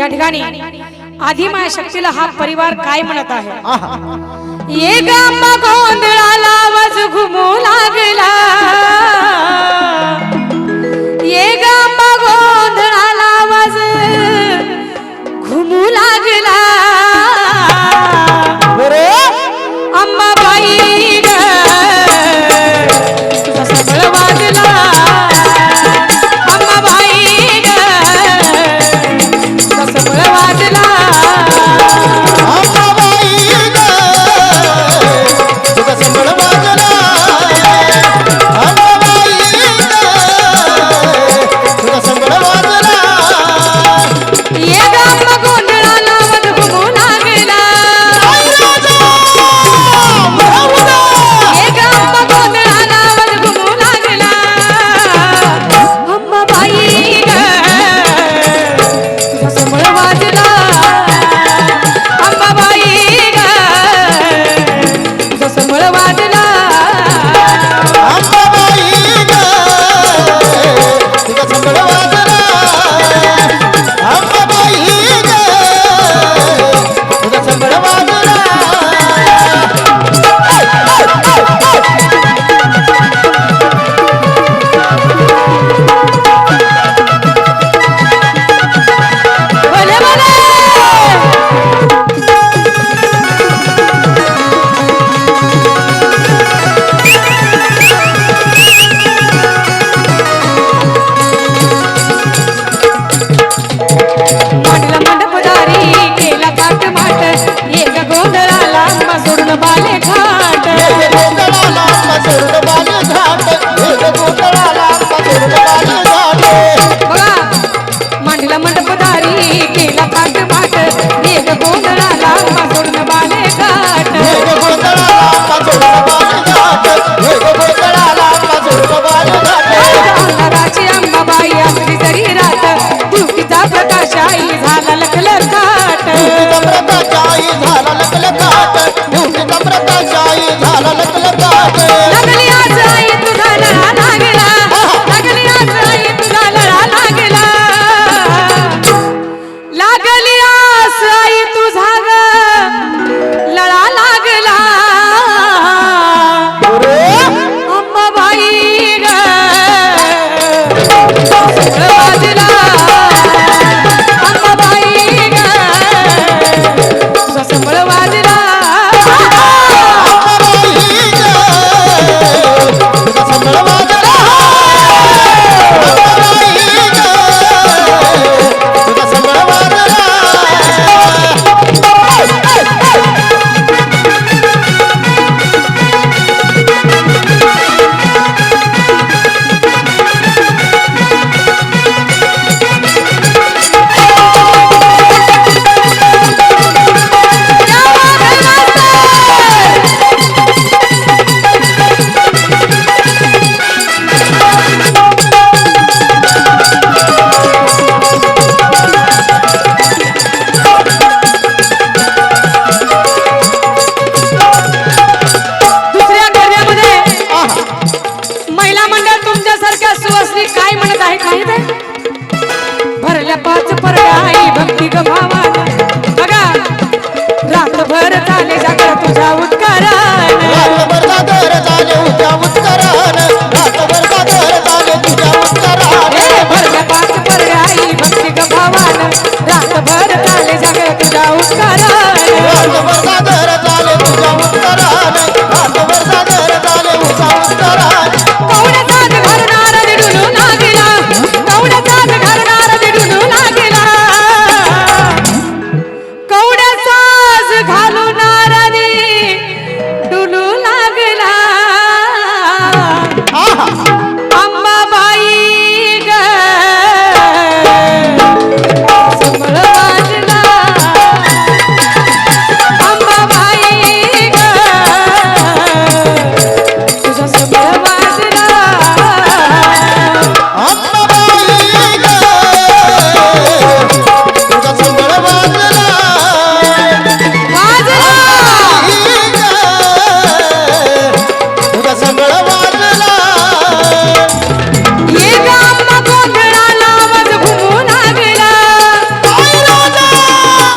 या ठिकाणी आदिमा शक्तीला हा परिवार काय म्हणत आहे? ये गोंधळाला वाजू घुमू लागला.